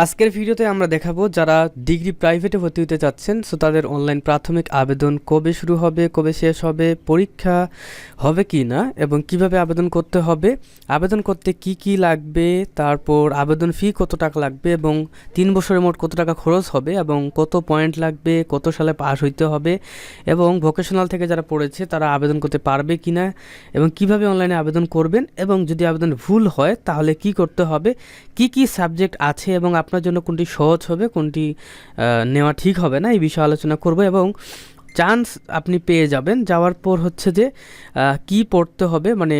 আজকের ভিডিওতে আমরা দেখাবো যারা ডিগ্রি প্রাইভেটে ভর্তি হতে চাচ্ছেন সো তাদের অনলাইন প্রাথমিক আবেদন কবে শুরু হবে, কবে শেষ হবে, পরীক্ষা হবে কি না, এবং কীভাবে আবেদন করতে হবে, আবেদন করতে কি কি লাগবে, তারপর আবেদন ফি কত টাকা লাগবে, এবং তিন বছরের মোট কত টাকা খরচ হবে, এবং কত পয়েন্ট লাগবে, কত সালে পাস হইতে হবে, এবং ভোকেশনাল থেকে যারা পড়েছে তারা আবেদন করতে পারবে কি না, এবং কীভাবে অনলাইনে আবেদন করবেন, এবং যদি আবেদন ভুল হয় তাহলে কি করতে হবে, কি কি সাবজেক্ট আছে, এবং আপনার জন্য কোনটি সহজ হবে, কোনটি নেওয়া ঠিক হবে না, এই বিষয়ে আলোচনা করব এবং চান্স আপনি পেয়ে যাবেন। যাওয়ার পর হচ্ছে যে কি পড়তে হবে মানে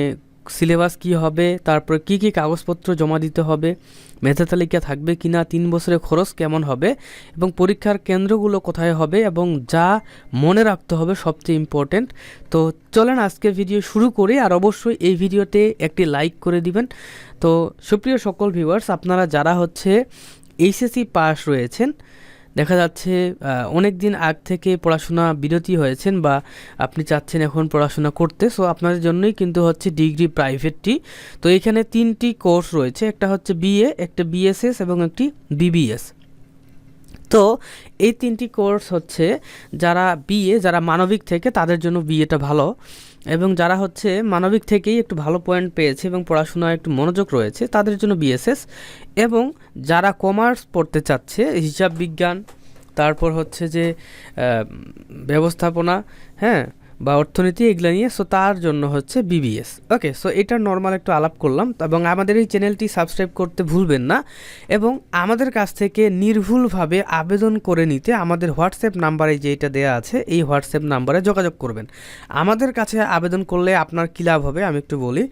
সিলেবাস কি হবে, তারপর কি কি কাগজপত্র জমা দিতে হবে মেধা তালিকা থাকবে কি না তিন বছরের খরচ কেমন হবে এবং পরীক্ষার কেন্দ্রগুলো কোথায় হবে এবং যা মনে রাখতে হবে সবচেয়ে ইম্পর্টেন্ট তো চলেন আজকের ভিডিও শুরু করি আর অবশ্যই এই ভিডিওতে একটি লাইক করে দিবেন। তো সুপ্রিয় সকল ভিউয়ার্স আপনারা যারা হচ্ছে এইচএসসি পাস রয়েছেন দেখা যাচ্ছে অনেক দিন আগ থেকে পড়াশোনা বিরতি হয়েছেন বা আপনি চাচ্ছেন এখন পড়াশোনা করতে। সো আপনাদের জন্যই কিন্তু হচ্ছে ডিগ্রি প্রাইভেটটি। তো, এখানে তিনটি কোর্স রয়েছে। একটা হচ্ছে বিএ, একটা বিএসএস এবং একটি বিবিএস। তো, এই তিনটি কোর্স হচ্ছে, যারা বিএ, যারা মানবিক থেকে, তাদের জন্য বিএটা ভালো। এবং যারা হচ্ছে মানবিক থেকেই একটু ভালো পয়েন্ট পেয়েছে এবং পড়াশোনায় একটু মনোযোগ রয়েছে, তাদের জন্য বিএসএস এবং যারা কমার্স পড়তে চাচ্ছে, হিসাব বিজ্ঞান, তারপর হচ্ছে যে ব্যবস্থাপনা হ্যাঁ বা অর্থনীতি এগুলো নিয়ে সো তার জন্য হচ্ছে বিবিএস ওকে সো এটা নর্মাল একটু আলাপ করলাম, এবং আমাদের এই চ্যানেলটি সাবস্ক্রাইব করতে ভুলবেন না, এবং আমাদের কাছ থেকে নির্ভুলভাবে আবেদন করে নিতে আমাদের হোয়াটসঅ্যাপ নাম্বারে যেটা দেওয়া আছে, এই হোয়াটসঅ্যাপ নাম্বারে যোগাযোগ করবেন। আমাদের কাছে আবেদন করলে আপনার কী লাভ হবে আমি একটু বলি।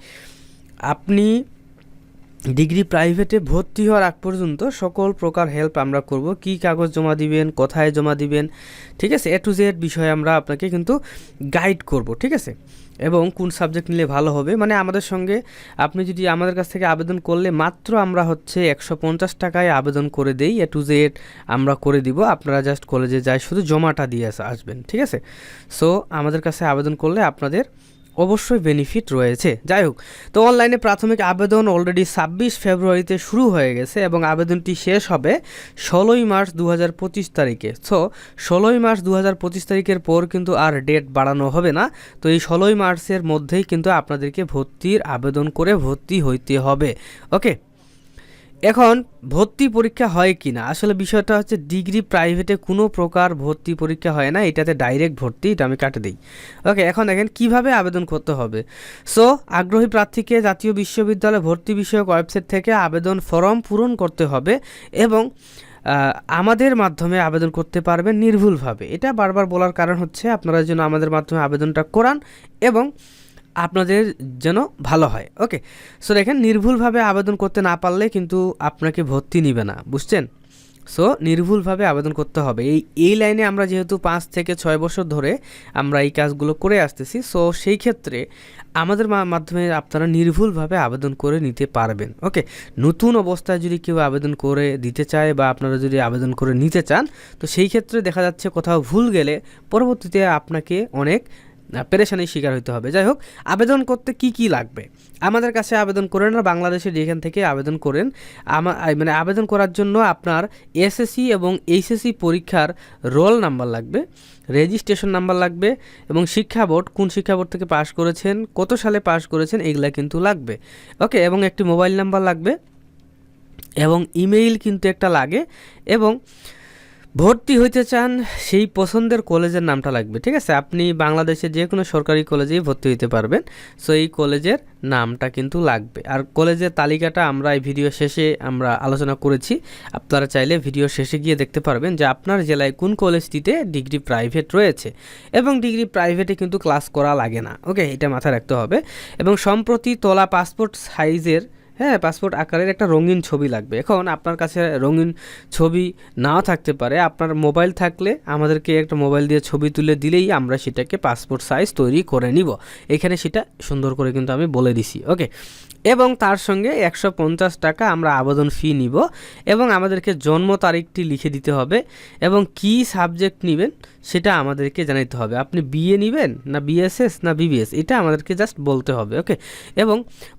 আপনি ডিগ্রি প্রাইভেটে ভর্তি হওয়ার আগ পর্যন্ত সকল প্রকার হেল্প আমরা করব। কি কাগজ জমা দিবেন, কোথায় জমা দিবেন, ঠিক আছে? এ টু জেড বিষয়ে আমরা আপনাকে কিন্তু গাইড করব, ঠিক আছে? এবং কোন সাবজেক্ট নিলে ভালো হবে? মানে আমাদের সঙ্গে আপনি যদি আমাদের কাছ থেকে আবেদন করলে মাত্র আমরা হচ্ছে একশো পঞ্চাশ টাকায় আবেদন করে দেই। এ টু জেড আমরা করে দিব। আপনারা জাস্ট কলেজে যাই, শুধু জমাটা দিয়ে আসবেন, ঠিক আছে? সো আমাদের কাছে আবেদন করলে আপনাদের অবশ্যই বেনিফিট রয়েছে। যাই হোক, তো অনলাইনে প্রাথমিক আবেদন অলরেডি ছাব্বিশ ফেব্রুয়ারিতে শুরু হয়ে গেছে এবং আবেদনটি শেষ হবে ষোলোই মার্চ দু হাজার পঁচিশ তারিখে। সো ষোলোই মার্চ দু হাজার পঁচিশ তারিখের পর কিন্তু আর ডেট বাড়ানো হবে না। তো এই ষোলোই মার্চের মধ্যেই কিন্তু আপনাদেরকে ভর্তির আবেদন করে ভর্তি হইতে হবে। ওকে এখন ভর্তি পরীক্ষা হয় কি না আসলে বিষয়টা হচ্ছে ডিগ্রি প্রাইভেটে কোনো প্রকার ভর্তি পরীক্ষা হয় না, এটাতে ডাইরেক্ট ভর্তি, এটা আমি কাটে দিই। ওকে এখন দেখেন কীভাবে আবেদন করতে হবে? সো আগ্রহী প্রার্থীকে জাতীয় বিশ্ববিদ্যালয় ভর্তি বিষয়ক ওয়েবসাইট থেকে আবেদন ফর্ম পূরণ করতে হবে এবং আমাদের মাধ্যমে আবেদন করতে পারবেন নির্ভুলভাবে। এটা বারবার বলার কারণ হচ্ছে আপনারা যেন আমাদের মাধ্যমে আবেদনটা করান এবং আপনাদের যেন ভালো হয়। ওকে সো দেখেন, নির্ভুলভাবে আবেদন করতে না পারলে কিন্তু আপনাকে ভর্তি নিবে না, বুঝছেন? সো নির্ভুলভাবে আবেদন করতে হবে। এই এই লাইনে আমরা যেহেতু পাঁচ থেকে ছয় বছর ধরে আমরা এই কাজগুলো করে আসতেছি সো সেই ক্ষেত্রে আমাদের মাধ্যমে আপনারা নির্ভুলভাবে আবেদন করে নিতে পারবেন। ওকে নতুন অবস্থায় যদি কেউ আবেদন করে দিতে চায় বা আপনারা যদি আবেদন করে নিতে চান, তো সেই ক্ষেত্রে দেখা যাচ্ছে কোথাও ভুল গেলে পরবর্তীতে আপনাকে অনেক পেরেশানির শিকার হতে হবে। যাই হোক, আবেদন করতে কি কি লাগবে? আমাদের কাছে আবেদন করেন আর বাংলাদেশের যেখান থেকে আবেদন করেন, আমা মানে আবেদন করার জন্য আপনার এসএসসি এবং এইচএসসি পরীক্ষার রোল নাম্বার লাগবে রেজিস্ট্রেশন নাম্বার লাগবে, এবং শিক্ষা বোর্ড কোন শিক্ষা বোর্ড থেকে পাশ করেছেন, কত সালে পাশ করেছেন, এগুলা কিন্তু লাগবে। ওকে, এবং একটি মোবাইল নাম্বার লাগবে, এবং ইমেইল কিন্তু একটা লাগে, এবং ভর্তি হইতে চান, সেই পছন্দের কলেজের নামটা লাগবে, ঠিক আছে? আপনি বাংলাদেশের যে কোনো সরকারি কলেজেই ভর্তি হইতে পারবেন, সো এই কলেজের নামটা কিন্তু লাগবে। আর কলেজের তালিকাটা আমরা এই ভিডিও শেষে আমরা আলোচনা করেছি। আপনারা চাইলে ভিডিও শেষে গিয়ে দেখতে পারবেন যে আপনার জেলায় কোন কলেজটিতে ডিগ্রি প্রাইভেট রয়েছে এবং ডিগ্রি প্রাইভেটে কিন্তু ক্লাস করা লাগে না। ওকে, এটা মাথায় রাখতে হবে। এবং সম্প্রতি তোলা পাসপোর্ট সাইজের হ্যাঁ পাসপোর্ট আকারের একটা রঙিন ছবি লাগবে। এখন আপনার কাছে রঙিন ছবি নাও থাকতে পারে, আপনার মোবাইল থাকলে আমাদেরকে একটা মোবাইল দিয়ে ছবি তুলে দিলেই আমরা সেটাকে পাসপোর্ট সাইজ তৈরি করে নিব। এখানে সেটা সুন্দর করে কিন্তু আমি বলে দিছি ওকে এবং তার সঙ্গে একশো পঞ্চাশ টাকা আমরা আবেদন ফি নিব এবং আমাদেরকে জন্ম তারিখটি লিখে দিতে হবে এবং কি সাবজেক্ট নেবেন সেটা আমাদেরকে জানাতে হবে। আপনি বিএ নেবেন না বিএসএস না বিবিএস এটা আমাদেরকে জাস্ট বলতে হবে ওকে এবং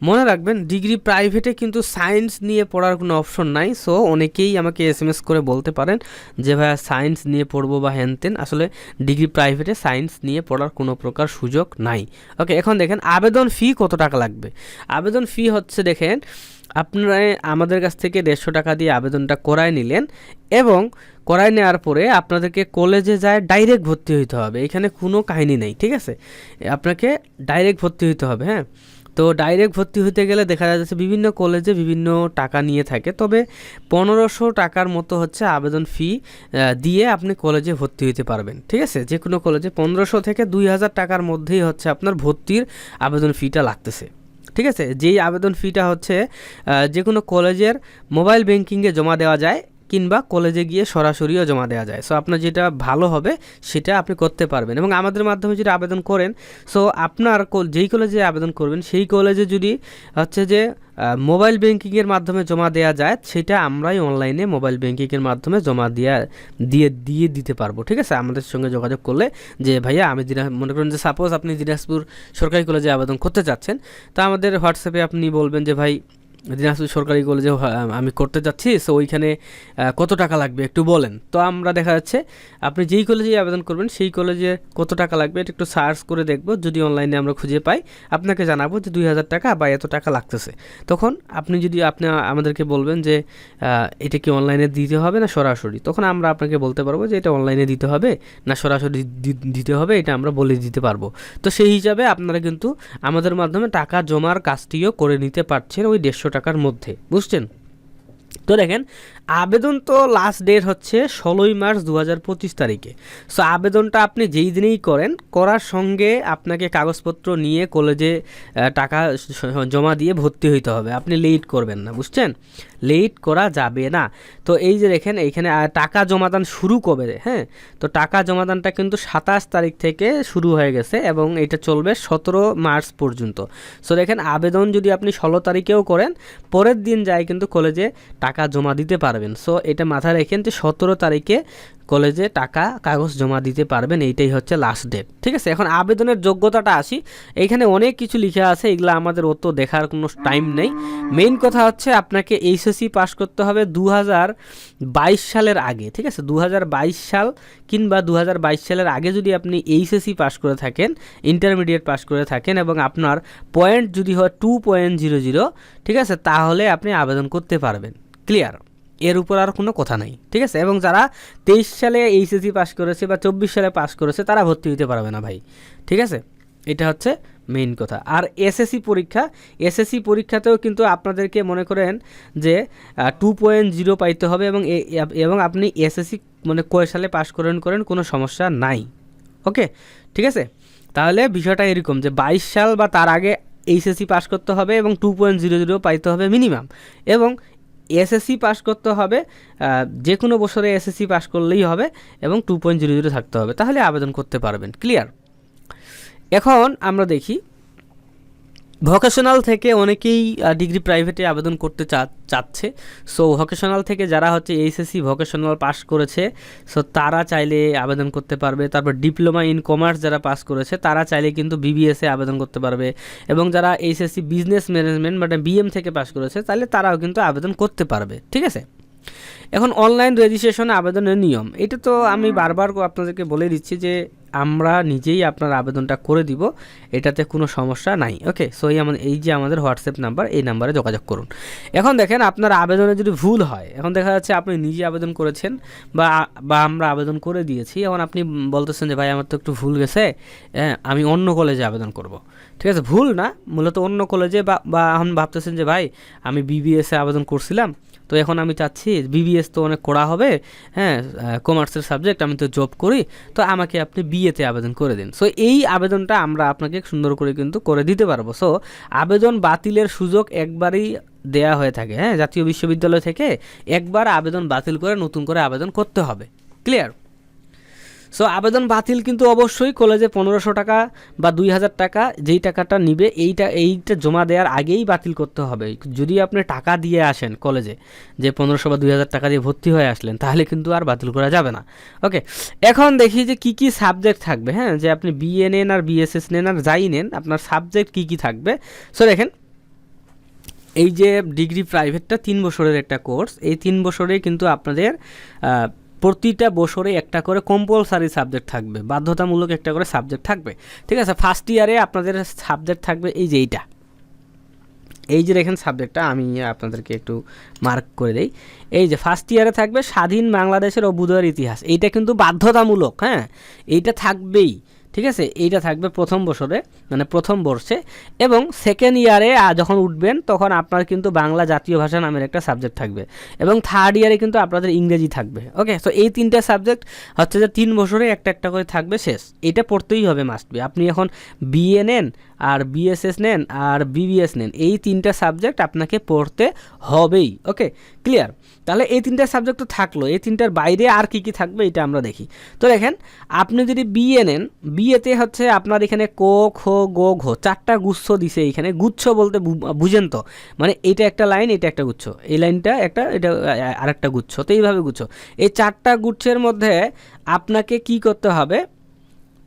মনে রাখবেন ডিগ্রি প্রাইভেটে কিন্তু সায়েন্স নিয়ে পড়ার কোনো অপশন নাই। সো অনেকেই আমাকে এস এম এস করে বলতে পারেন যে, ভাইয়া সায়েন্স নিয়ে পড়ব বা হ্যানতেন আসলে ডিগ্রি প্রাইভেটে সায়েন্স নিয়ে পড়ার কোনো প্রকার সুযোগ নাই। ওকে এখন দেখেন, আবেদন ফি কত টাকা লাগবে? আবেদন ফি হচ্ছে, দেখেন, আপনারা আমাদের কাছ থেকে দেড়শো টাকা দিয়ে আবেদনটা করায় নিলেন এবং করায় নেওয়ার পরে আপনাদেরকে কলেজে যায় ডাইরেক্ট ভর্তি হইতে হবে। এখানে কোনো কাহিনী নেই, ঠিক আছে? আপনাকে ডাইরেক্ট ভর্তি হইতে হবে হ্যাঁ? তো ডাইরেক্ট ভর্তি হতে গেলে দেখা যাচ্ছে বিভিন্ন কলেজে বিভিন্ন টাকা নিয়ে থাকে। তবে পনেরোশো টাকার মতো হচ্ছে আবেদন ফি দিয়ে আপনি কলেজে ভর্তি হতে পারবেন। ঠিক আছে? যে কোনো কলেজে পনেরোশো থেকে দুই হাজার টাকার মধ্যেই হচ্ছে আপনার ভর্তির আবেদন ফিটা লাগতেছে। ঠিক আছে? যেই আবেদন ফিটা হচ্ছে যে কোনো কলেজের মোবাইল ব্যাংকিংয়ে জমা দেওয়া যায়। কিংবা কলেজে গিয়ে সরাসরিও জমা দেওয়া যায়। সো আপনার যেটা ভালো হবে, সেটা আপনি করতে পারবেন। এবং আমাদের মাধ্যমে যদি আবেদন করেন সো আপনার যেই কলেজে আবেদন করবেন, সেই কলেজে যদি হচ্ছে যে মোবাইল ব্যাংকিংয়ের মাধ্যমে জমা দেওয়া যায়, সেটা আমরাই অনলাইনে মোবাইল ব্যাংকিংয়ের মাধ্যমে জমা দেওয়া দিয়ে দিয়ে দিতে পারব। ঠিক আছে? আমাদের সঙ্গে যোগাযোগ করলে যে, ভাইয়া, আমি দিনা মনে করেন যে সাপোজ আপনি দিনাজপুর সরকারি কলেজে আবেদন করতে চাচ্ছেন তা আমাদের হোয়াটসঅ্যাপে আপনি বলবেন যে, ভাই দিনাজপুর সরকারি কলেজে আমি করতে যাচ্ছি সো ওইখানে কত টাকা লাগবে একটু বলেন। তো আমরা দেখা যাচ্ছে, আপনি যেই কলেজে আবেদন করবেন, সেই কলেজে কত টাকা লাগবে এটা একটু সার্চ করে দেখব, যদি অনলাইনে আমরা খুঁজে পাই, আপনাকে জানাব যে দুই হাজার টাকা বা এত টাকা লাগতেছে। তখন আপনি যদি, আপনি, আমাদেরকে বলবেন যে এটা কি অনলাইনে দিতে হবে না সরাসরি? তখন আমরা আপনাকে বলতে পারব যে এটা অনলাইনে দিতে হবে না সরাসরি দিতে হবে, এটা আমরা বলে দিতে পারব। তো সেই হিসাবে আপনারা কিন্তু আমাদের মাধ্যমে টাকা জমার কাজটিও করে নিতে পারছেন, ওই দেড়শো টাকার মধ্যে বুঝছেন? তো দেখেন আবেদন তো লাস্ট ডেট হচ্ছে ষোলোই মার্চ দু হাজার পঁচিশ তারিখে। সো আবেদনটা আপনি যেই দিনেই করেন, করার সঙ্গে আপনাকে কাগজপত্র নিয়ে কলেজে টাকা জমা দিয়ে ভর্তি হইতে হবে। আপনি লেট করবেন না, বুঝছেন? লেট করা যাবে না। তো এই যে দেখেন এইখানে টাকা জমাদান শুরু কবে হ্যাঁ? তো টাকা জমাদানটা কিন্তু সাতাশ তারিখ থেকে শুরু হয়ে গেছে এবং এটা চলবে সতেরো মার্চ পর্যন্ত। সো দেখেন, আবেদন যদি আপনি ষোলো তারিখেও করেন, পরের দিন যায় কিন্তু কলেজে টাকা জমা দিতে পারবেন। সো এটা মাথায় রেখেন যে সতেরো তারিখে কলেজে টাকা, কাগজ জমা দিতে পারবেন। এইটাই হচ্ছে লাস্ট ডেট ঠিক আছে? এখন আবেদনের যোগ্যতাটা আসি। এইখানে অনেক কিছু লিখে আছে। এগুলো আমাদের অত দেখার কোনো টাইম নেই। মেইন কথা হচ্ছে আপনাকে এইচএসসি পাস করতে হবে দু সালের আগে। ঠিক আছে? দু হাজার বাইশ সাল কিংবা দু হাজার বাইশ সালের আগে যদি আপনি এইচএসসি পাস করে থাকেন ইন্টারমিডিয়েট পাস করে থাকেন এবং আপনার পয়েন্ট যদি হয় টু পয়েন্ট জিরো জিরো ঠিক আছে? তাহলে আপনি আবেদন করতে পারবেন। ক্লিয়ার এর উপর আর কোনো কথা নাই, ঠিক আছে? এবং যারা তেইশ সালে এইচএসসি পাস করেছে বা চব্বিশ সালে পাস করেছে, তারা ভর্তি হতে পারবে না ভাই, ঠিক আছে? এটা হচ্ছে মেইন কথা। আর এসএসসি পরীক্ষা, এসএসসি পরীক্ষাতেও কিন্তু আপনাদেরকে মনে করেন যে টু পয়েন্ট জিরো পাইতে হবে এবং এবং আপনি এসএসসি মানে কয় সালে পাস করেন করেন কোনো সমস্যা নাই, ওকে? ঠিক আছে? তাহলে বিষয়টা এরকম যে, বাইশ সাল বা তার আগে এইচএসসি পাস করতে হবে এবং টু পয়েন্ট জিরো জিরো পাইতে হবে মিনিমাম এবং এসএসসি পাস করতে হবে যে কোনো বছরে এসএসসি পাস করলেই হবে এবং টু পয়েন্ট জিরো জিরো থাকতে হবে। তাহলে আবেদন করতে পারবেন ক্লিয়ার এখন আমরা দেখি ভোকেশনাল থেকে অনেকেই ডিগ্রি প্রাইভেটে আবেদন করতে চাচ্ছে। সো ভোকেশনাল থেকে যারা হচ্ছে এইচএসসি ভোকেশনাল পাস করেছে সো তারা চাইলে আবেদন করতে পারবে। তারপর ডিপ্লোমা ইন কমার্স যারা পাস করেছে, তারা চাইলে কিন্তু বিবিএসে আবেদন করতে পারবে। এবং যারা এইচএসসি বিজনেস ম্যানেজমেন্ট মানে বিএম থেকে পাস করেছে, তাহলে তারাও কিন্তু আবেদন করতে পারবে। ঠিক আছে? এখন অনলাইন রেজিস্ট্রেশন আবেদনের নিয়ম। এটা তো আমি বারবার আপনাদেরকে বলে দিচ্ছি যে, আমরা নিজেই আপনার আবেদনটা করে দিব, এটাতে কোনো সমস্যা নাই ওকে সো এই আমাদের এই যে আমাদের হোয়াটসঅ্যাপ নাম্বার এই নাম্বারে যোগাযোগ করুন। এখন দেখেন, আপনার আবেদনে যদি ভুল হয়, এখন দেখা যাচ্ছে আপনি নিজে আবেদন করেছেন, বা বা আমরা আবেদন করে দিয়েছি, এখন আপনি বলতেছেন যে, ভাই, আমার তো একটু ভুল গেছে হ্যাঁ আমি অন্য কলেজে আবেদন করব। ঠিক আছে? ভুল না, মূলত অন্য কলেজে বা বা এখন ভাবতেছেন যে, ভাই, আমি বিবিএসে আবেদন করছিলাম তো এখন আমি চাচ্ছি বিবিএস তো অনেক করা হবে হ্যাঁ কমার্সের সাবজেক্ট আমি তো জব করি, তো আমাকে আপনি বিএতে আবেদন করে দিন। সো এই আবেদনটা আমরা আপনাকে সুন্দর করে কিন্তু করে দিতে পারব। সো আবেদন বাতিলের সুযোগ একবারই দেয়া হয়ে থাকে হ্যাঁ জাতীয় বিশ্ববিদ্যালয় থেকে একবার আবেদন বাতিল করে নতুন করে আবেদন করতে হবে। ক্লিয়ার সো আবেদন বাতিল কিন্তু অবশ্যই কলেজে পনেরোশো টাকা বা দুই হাজার টাকা যেই টাকাটা নিবে, এইটা এইটা জমা দেওয়ার আগেই বাতিল করতে হবে। যদি আপনি টাকা দিয়ে আসেন কলেজে যে পনেরোশো বা দুই হাজার টাকা দিয়ে ভর্তি হয়ে আসলেন, তাহলে কিন্তু আর বাতিল করা যাবে না। ওকে এখন দেখি যে কি কি সাবজেক্ট থাকবে হ্যাঁ? যে আপনি বিএ নেন আর বিএসএস নেন আর যাই নেন, আপনার সাবজেক্ট কি কি থাকবে? সো দেখেন, এই যে ডিগ্রি প্রাইভেটটা তিন বছরের একটা কোর্স এই তিন বছরে কিন্তু আপনাদের প্রতিটা বছরে একটা করে কম্পালসারি সাবজেক্ট থাকবে, বাধ্যতামূলক একটা করে সাবজেক্ট থাকবে। ঠিক আছে? ফার্স্ট ইয়ারে আপনাদের সাবজেক্ট থাকবে এই যে এইটা। এই যে দেখেন সাবজেক্টটা আমি আপনাদেরকে একটু মার্ক করে দেই। এই যে ফার্স্ট ইয়ারে থাকবে স্বাধীন বাংলাদেশের অভ্যুদয়ের ইতিহাস। এইটা কিন্তু বাধ্যতামূলক হ্যাঁ? এইটা থাকবেই। ঠিক আছে? এইটা থাকবে প্রথম বছরে মানে প্রথম বর্ষে। এবং সেকেন্ড ইয়ারে যখন উঠবেন, তখন আপনার কিন্তু বাংলা জাতীয় ভাষা নামের একটা সাবজেক্ট থাকবে। এবং থার্ড ইয়ারে কিন্তু আপনাদের ইংরেজি থাকবে। ওকে তো এই তিনটা সাবজেক্ট হচ্ছে যে তিন বছরে একটা একটা করে থাকবে শেষ। এটা পড়তেই হবে মাস্ট বি আপনি এখন বিএ নেন, আর বিএসএস নেন, আর বিবিএস নেন, এই তিনটা সাবজেক্ট আপনাকে পড়তে হবেই। ওকে ক্লিয়ার তাহলে এই তিনটা সাবজেক্ট তো থাকল। এই তিনটার বাইরে আর কি কি থাকবে, এটা আমরা দেখি। তো দেখেন, আপনি যদি বিএ নেন বিএতে হচ্ছে আপনার এখানে কো, খো, গো, ঘো, চারটা গুচ্ছ দিছে এখানে। গুচ্ছ বলতে বুঝেন তো? মানে এটা একটা লাইন, এটা একটা গুচ্ছ। এই লাইনটা একটা, এটা আরেকটা গুচ্ছ। তো এইভাবে গুচ্ছ। এই চারটা গুচ্ছের মধ্যে আপনাকে কি করতে হবে?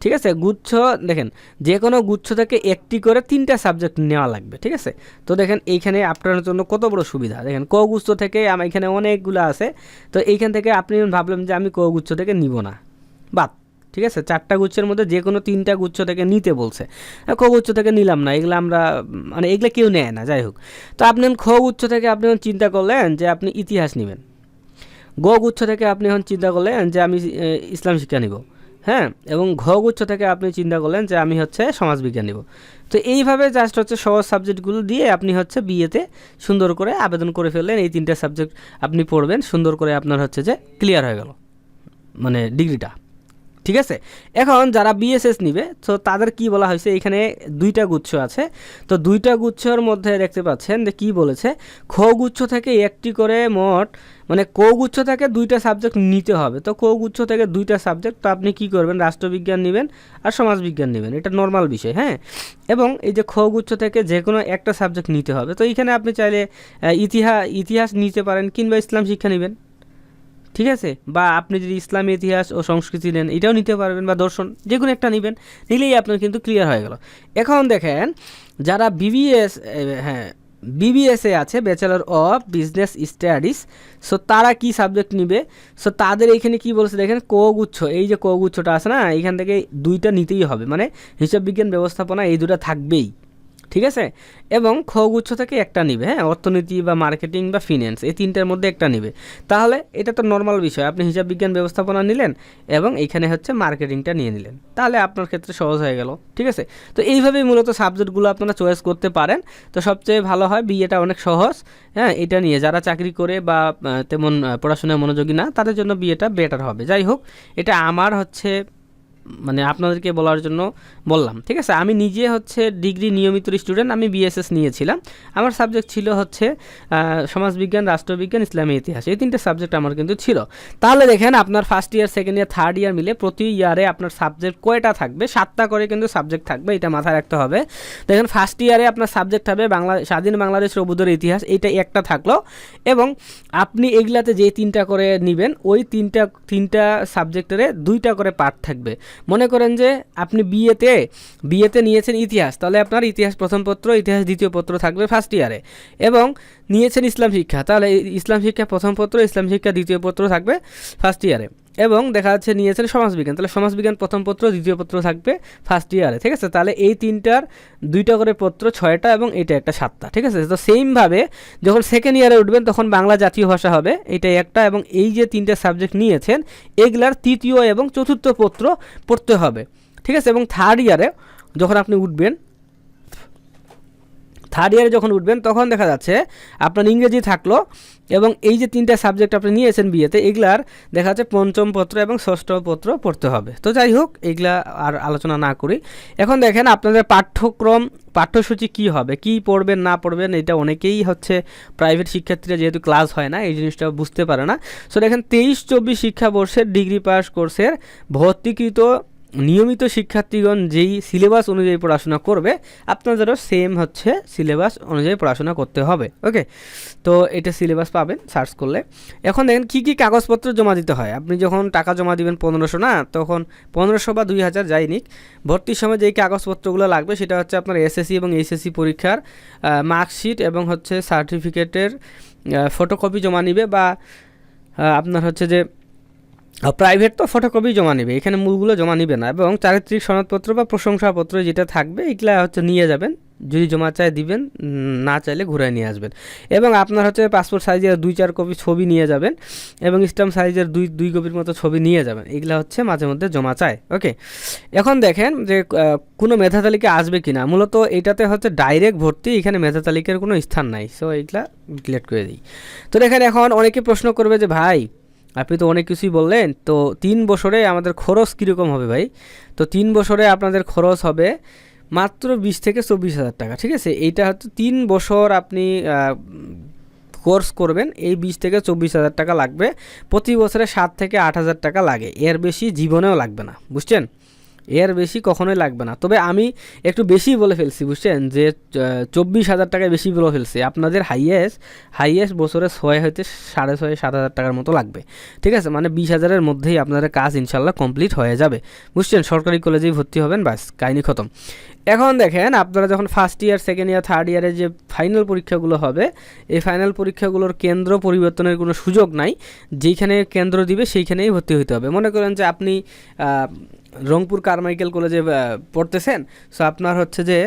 ঠিক আছে? গুচ্ছ, দেখেন যে কোনো গুচ্ছ থেকে একটি করে তিনটা সাবজেক্ট নেওয়া লাগবে, ঠিক আছে? তো দেখেন, এইখানে আপনার জন্য কত বড় সুবিধা। দেখেন, ক গুচ্ছ থেকে আমার এখানে অনেকগুলো আছে। তো এইখান থেকে আপনি ভাবলাম যে আমি ক গুচ্ছ থেকে নিব না। বাদ ঠিক আছে? চারটা গুচ্ছের মধ্যে যে কোনো তিনটা গুচ্ছ থেকে নিতে বলছে। ক গুচ্ছ থেকে নিলাম না, এগুলো আমরা মানে এগুলো কেউ নেয় না, যাই হোক। তো আপনি খ গুচ্ছ থেকে আপনি চিন্তা করলেন যে আপনি ইতিহাস নেবেন। গ গুচ্ছ থেকে আপনি এখন চিন্তা করলেন যে আমি ইসলাম শিক্ষা নিব। হ্যাঁ? এবং ঘ গুচ্ছ থেকে আপনি চিন্তা করলেন যে আমি হচ্ছে সমাজবিজ্ঞান নিব। তো এইভাবে জাস্ট হচ্ছে সহজ সাবজেক্টগুলো দিয়ে আপনি হচ্ছে বিয়েতে সুন্দর করে আবেদন করে ফেললেন। এই তিনটা সাবজেক্ট আপনি পড়বেন। সুন্দর করে আপনার হচ্ছে যে ক্লিয়ার হয়ে গেল। মানে ডিগ্রিটা ঠিক আছে? এখন যারা বিএসএস নিবে, তো তাদের কি বলা হয়েছে? এখানে দুইটা গুচ্ছ আছে। তো দুইটা গুচ্ছর মধ্যে দেখতে পাচ্ছেন যে কি বলেছে? খ গুচ্ছ থেকে একটি করে মোট মানে ক গুচ্ছ থেকে দুইটা সাবজেক্ট নিতে হবে। তো ক গুচ্ছ থেকে দুইটা সাবজেক্ট, তো আপনি কি করবেন? রাষ্ট্রবিজ্ঞান নেবেন আর সমাজবিজ্ঞান নেবেন। এটা নর্মাল বিষয় হ্যাঁ? এবং এই যে খ গুচ্ছ থেকে যে কোনো একটা সাবজেক্ট নিতে হবে। তো এখানে আপনি চাইলে ইতিহাস ইতিহাস নিতে পারেন কিংবা ইসলাম শিক্ষা নেবেন। ঠিক আছে? বা আপনি যদি ইসলামী ইতিহাস ও সংস্কৃতি নেন, এটাও নিতে পারবেন বা দর্শন যে কোনো একটা নেবেন, নিলেই আপনার কিন্তু ক্লিয়ার হয়ে গেল। এখন দেখেন, যারা বিবিএস হ্যাঁ বিবিএসএ আছে bachelor of business studies so তারা কি সাবজেক্ট নিবে? সো তাদের এখানে কি বলছে দেখেন? ক গুচ্ছ এই যে ক গুচ্ছটা আছে না, এখান থেকে দুইটা নিতেই হবে। মানে হিসাব বিজ্ঞান ব্যবস্থাপনা এই দুটো থাকবেই। ঠিক আছে? এবং খ গুচ্ছ থেকে একটা নিবে হ্যাঁ? অর্থনীতি বা মার্কেটিং বা ফিন্যান্স এই তিনটার মধ্যে একটা নিবে। তাহলে এটা তো নর্মাল বিষয়, আপনি হিসাব বিজ্ঞান ব্যবস্থাপনা নিলেন এবং এইখানে হচ্ছে মার্কেটিংটা নিয়ে নিলেন। তাহলে আপনার ক্ষেত্রে সহজ হয়ে গেল, ঠিক আছে? তো এইভাবেই মূলত সাবজেক্টগুলো আপনারা চয়েস করতে পারেন। তো সবচেয়ে ভালো হয় বিএটা অনেক সহজ হ্যাঁ? এটা নিয়ে যারা চাকরি করে বা তেমন পড়াশোনায় মনোযোগী না, তাদের জন্য বিএটা বেটার হবে। যাই হোক, এটা আমার হচ্ছে মানে আপনাদেরকে বলার জন্য বললাম, ঠিক আছে? আমি নিজে হচ্ছে ডিগ্রি নিয়মিত স্টুডেন্ট, আমি বিএসএস নিয়েছিলাম। আমার সাবজেক্ট ছিল হচ্ছে সমাজবিজ্ঞান, রাষ্ট্রবিজ্ঞান, ইসলামী ইতিহাস। এই তিনটে সাবজেক্ট আমার কিন্তু ছিল। তাহলে দেখেন, আপনার first year second year third year মিলে প্রতি ইয়ারে আপনার সাবজেক্ট কয়টা থাকবে? সাতটা করে কিন্তু সাবজেক্ট থাকবে, এটা মাথায় রাখতে হবে। দেখেন ফার্স্ট ইয়ারে আপনার সাবজেক্ট হবে বাংলা, স্বাধীন বাংলাদেশ অবুদের ইতিহাস এইটা একটা থাকল। এবং আপনি এগুলাতে যে তিনটা করে নেবেন, ওই তিনটা তিনটা সাবজেক্টের দুইটা করে পার্ট থাকবে। মনে করেন যে আপনি বিয়েতে বিয়েতে নিয়েছেন ইতিহাস, তাহলে আপনার ইতিহাস প্রথম পত্র, ইতিহাস দ্বিতীয় পত্র থাকবে ফার্স্ট ইয়ারে এবং নিয়েছেন ইসলাম শিক্ষা, তাহলে ইসলাম শিক্ষা প্রথম পত্র, ইসলাম শিক্ষা দ্বিতীয় পত্র থাকবে ফার্স্ট ইয়ারে এবং দেখা যাচ্ছে নিয়েছেন সমাজবিজ্ঞান। তাহলে সমাজবিজ্ঞান প্রথম পত্র, দ্বিতীয় পত্র থাকবে ফার্স্ট ইয়ারে ঠিক আছে? তাহলে এই তিনটার দুইটা করে পত্র, ছয়টা এবং এটা একটা সাতটা, ঠিক আছে? তো সেমভাবে যখন সেকেন্ড ইয়ারে উঠবেন তখন বাংলা জাতীয় ভাষা হবে এটা একটা এবং এই যে তিনটা সাবজেক্ট নিয়েছেন, এগুলার তৃতীয় এবং চতুর্থ পত্র পড়তে হবে, ঠিক আছে? এবং থার্ড ইয়ারে যখন আপনি উঠবেন থার্ড ইয়ারে যখন উঠবেন, তখন দেখা যাচ্ছে আপনার ইংরেজি থাকল এবং এই যে তিনটা সাবজেক্ট আপনি নিয়েছেন বিয়েতে, এগুলার দেখা যাচ্ছে পঞ্চম পত্র এবং ষষ্ঠ পত্র পড়তে হবে। তো যাই হোক, এগুলা আর আলোচনা না করি। এখন দেখেন আপনাদের পাঠ্যক্রম, পাঠ্যসূচি কি হবে? কি পড়বেন, না পড়বেন, এটা অনেকেই হচ্ছে প্রাইভেট শিক্ষার্থীরা যেহেতু ক্লাস হয় না, এই জিনিসটা বুঝতে পারে না। সো দেখেন, তেইশ চব্বিশ শিক্ষাবর্ষের ডিগ্রি পাস কোর্সের ভর্তিকৃত নিয়মিত শিক্ষার্থীগণ যেই সিলেবাস অনুযায়ী পড়াশোনা করবে, আপনাদেরও সেম হচ্ছে সিলেবাস অনুযায়ী পড়াশোনা করতে হবে ওকে তো এটা সিলেবাস পাবেন সার্চ করলে। এখন দেখেন কী কী কাগজপত্র জমা দিতে হয়? আপনি যখন টাকা জমা দিবেন পনেরোশো, না? তখন পনেরোশো বা দুই হাজার, যাই নিক, ভর্তির সময় যেই কাগজপত্রগুলো লাগবে, সেটা হচ্ছে আপনার এসএসসি এবং এইচএসসি পরীক্ষার মার্কশিট এবং হচ্ছে সার্টিফিকেটের ফটোকপি জমা নিবে বা আপনার হচ্ছে যে প্রাইভেট তো ফটোকপি জমা নেবে, এখানে মূলগুলো জমা নেবে না এবং চারিত্রিক সনদপত্র বা প্রশংসাপত্র যেটা থাকবে, এগুলা হচ্ছে নিয়ে যাবেন, যদি জমা চায় দিবেন না চাইলে ঘুরে নিয়ে আসবেন। এবং আপনার হচ্ছে পাসপোর্ট সাইজের দুই চার কপি ছবি নিয়ে যাবেন এবং স্ট্যাম্প সাইজের দুই দুই কপির মতো ছবি নিয়ে যাবেন, এগুলা হচ্ছে মাঝে মধ্যে জমা চায় ওকে এখন দেখেন যে কোনো মেধা তালিকা আসবে কি না মূলত এটাতে হচ্ছে ডাইরেক্ট ভর্তি, এখানে মেধা তালিকার কোনো স্থান নাই সো এইগুলা ডিলেট করে দিই। তো দেখেন এখন অনেকে প্রশ্ন করবে যে, ভাই আপনি তো অনেক কিছুই বললেন, তো তিন বছরে আমাদের খরচ কীরকম হবে ভাই? তো তিন বছরে আপনাদের খরচ হবে মাত্র বিশ থেকে চব্বিশ হাজার টাকা, ঠিক আছে? এইটা হচ্ছে তিন বছর আপনি কোর্স করবেন, এই বিশ থেকে চব্বিশ হাজার টাকা লাগবে। প্রতি বছরে সাত থেকে আট হাজার টাকা লাগে, এর বেশি জীবনেও লাগবে না, বুঝছেন? এর বেশি কখনোই লাগবে না। তবে আমি একটু বেশি বলে ফেলছি, বুঝছেন? যে চব্বিশ হাজার টাকায় বেশি বলে ফেলছি। আপনাদের হাইয়েস্ট হাইয়েস্ট বছরে ছয় হইতে সাড়ে ছয়, সাত হাজার টাকার মতো লাগবে। ঠিক আছে? মানে বিশ হাজারের মধ্যেই আপনাদের কাজ ইনশাল্লাহ কমপ্লিট হয়ে যাবে। বুঝছেন? সরকারি কলেজেই ভর্তি হবেন, ব্যাস, কাহিনি খতম। এখন দেখেন, আপনারা যখন first year second year third ইয়ারে যে ফাইনাল পরীক্ষাগুলো হবে, এই ফাইনাল পরীক্ষাগুলোর কেন্দ্র পরিবর্তনের কোনো সুযোগ নাই। যেইখানে কেন্দ্র দিবে, সেইখানেই ভর্তি হতে হবে। মনে করেন যে আপনি রংপুর কারমাইকেল কলেজে পড়তেছেন সো আপনার হচ্ছে যে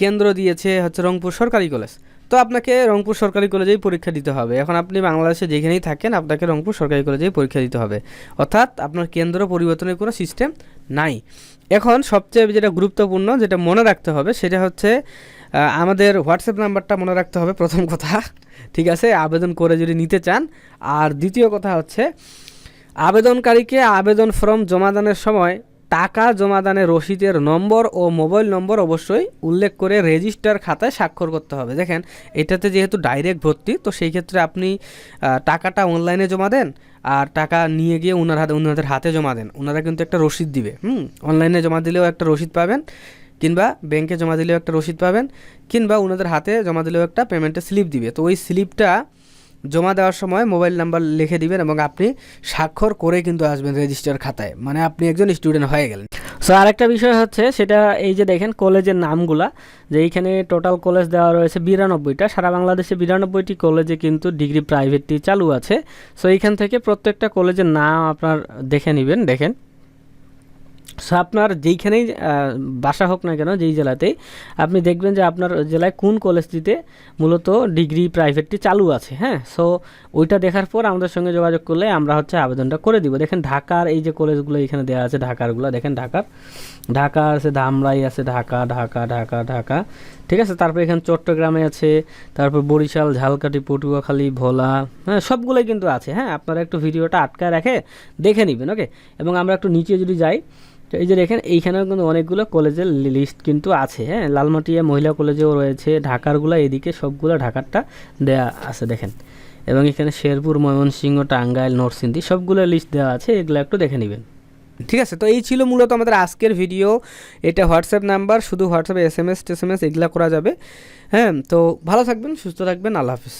কেন্দ্র দিয়েছে হচ্ছে রংপুর সরকারি কলেজ। তো আপনাকে রংপুর সরকারি কলেজেই পরীক্ষা দিতে হবে। এখন আপনি বাংলাদেশে যেখানেই থাকেন, আপনাকে রংপুর সরকারি কলেজেই পরীক্ষা দিতে হবে। অর্থাৎ আপনার কেন্দ্র পরিবর্তনের কোনো সিস্টেম নাই। এখন সবচেয়ে যেটা গুরুত্বপূর্ণ যেটা মনে রাখতে হবে সেটা হচ্ছে আমাদের হোয়াটসঅ্যাপ নাম্বারটা মনে রাখতে হবে প্রথম কথা। ঠিক আছে, আবেদন করে যদি নিতে চান। আর দ্বিতীয় কথা হচ্ছে, আবেদনকারীকে আবেদন ফর্ম জমাদানের সময় টাকা জমাদানের রসিদের নম্বর ও মোবাইল নম্বর অবশ্যই উল্লেখ করে রেজিস্টার খাতায় স্বাক্ষর করতে হবে। দেখেন, এটাতে যেহেতু ডাইরেক্ট ভর্তি, তো সেই ক্ষেত্রে আপনি টাকাটা অনলাইনে জমা দেন আর টাকা নিয়ে গিয়ে ওনার হাতে ওনাদের হাতে জমা দেন। ওনারা কিন্তু একটা রসিদ দিবে, হুম? অনলাইনে জমা দিলেও একটা রসিদ পাবেন, কিংবা ব্যাংকে জমা দিলেও একটা রসিদ পাবেন, কিংবা ওনাদের হাতে জমা দিলেও একটা পেমেন্টের স্লিপ দিবে। তো ওই স্লিপটা জমা দেওয়ার সময় মোবাইল নাম্বার লিখে দিবেন এবং আপনি স্বাক্ষর করে কিন্তু আসবেন রেজিস্টার খাতায়। মানে আপনি একজন স্টুডেন্ট হয়ে গেলেন। সো আরেকটা বিষয় হচ্ছে, সেটা এই যে দেখেন কলেজের নামগুলা, যে এইখানে টোটাল কলেজ দেওয়া রয়েছে বিরানব্বইটা। সারা বাংলাদেশে বিরানব্বইটি কলেজে কিন্তু ডিগ্রি প্রাইভেটটি চালু আছে। সো এইখান থেকে প্রত্যেকটা কলেজের নাম আপনার দেখে নেবেন, দেখেন। সো আপনার যেইখানেই বাসা হোক না কেন, যেই জেলাতেই আপনি দেখবেন যে আপনার জেলায় কোন কলেজটিতে মূলত ডিগ্রি প্রাইভেটটি চালু আছে হ্যাঁ? সো ওইটা দেখার পর আমাদের সঙ্গে যোগাযোগ করলে আমরা হচ্ছে আবেদনটা করে দিব। দেখেন ঢাকার এই যে কলেজগুলো এখানে দেওয়া আছে, ঢাকারগুলো, দেখেন ঢাকার। ঢাকা আছে, ধামরাই আছে, ঢাকা ঢাকা ঢাকা ঢাকা। ঠিক আছে? তারপর এখানে চট্টগ্রামে আছে, তারপর বরিশাল, ঝালকাঠি, পটুয়াখালী, ভোলা হ্যাঁ সবগুলোই কিন্তু আছে হ্যাঁ? আপনারা একটু ভিডিওটা আটকায় রেখে দেখে নেবেন, ওকে? এবং আমরা একটু নিচে যদি যাই তো এই যে দেখেন, এইখানেও কিন্তু অনেকগুলো কলেজের লিস্ট কিন্তু আছে হ্যাঁ? লালমাটিয়া মহিলা কলেজেও রয়েছে, ঢাকারগুলো এদিকে সবগুলো ঢাকারটা দেয়া আছে, দেখেন। এবং এখানে শেরপুর, ময়মনসিংহ, টাঙ্গাইল, নরসিংদী সবগুলো লিস্ট দেওয়া আছে, এগুলো একটু দেখে নেবেন। ঠিক আছে, তো এই ছিল মূলত আমাদের আজকের ভিডিও এটা হোয়াটসঅ্যাপ নাম্বার, শুধু হোয়াটসঅ্যাপে এস এম এস টেস এম এস এগুলো করা যাবে। হ্যাঁ তো ভালো থাকবেন, সুস্থ থাকবেন, আল্লাহ হাফিজ।